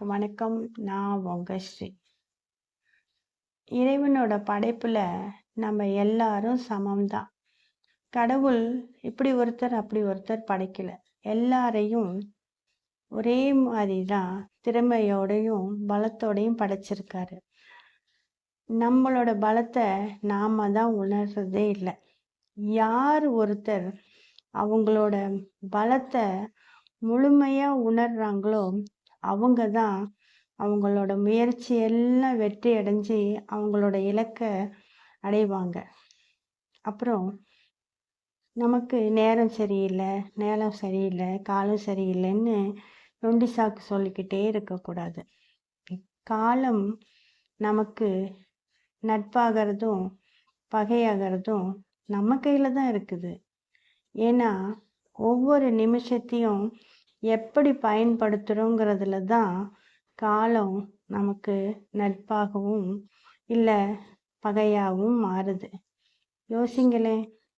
எல்லாருக்கும் வணக்கம். நான் உங்க ஸ்ரீ இறைவனோட படைப்புல நம்ம எல்லாரும் சமம்தான். கடவுள் இப்படி ஒருத்தர் அப்படி ஒருத்தர் படைக்கல. எல்லாரையும் ஒரே மாதிரி தான் திறமையோடையும் பலத்தோடையும் படைச்சிருக்காரு. நம்மளோட பலத்தை நாம தான் உணர்றதே இல்லை. யார் ஒருத்தர் அவங்களோட பலத்தை முழுமையா உணர்றாங்களோ அவங்க தான் அவங்களோட முயற்சி எல்லாம் வெற்றி அடைஞ்சு அவங்களோட இலக்கை அடைவாங்க. அப்புறம் நமக்கு நேரம் சரியில்லை நேரம் சரியில்லை காலம் சரியில்லைன்னு நொண்டி சாக்கு சொல்லிக்கிட்டே இருக்கக்கூடாது. காலம் நமக்கு நட்பாகிறதும் பகையாகிறதும் நம்ம கையில் தான் இருக்குது. ஏன்னா ஒவ்வொரு நிமிஷத்தையும் எப்படி பயன்படுத்துகிறோங்கிறதுல தான் காலம் நமக்கு நட்பாகவும் இல்லை பகையாகவும் மாறுது. யோசிங்களேன்.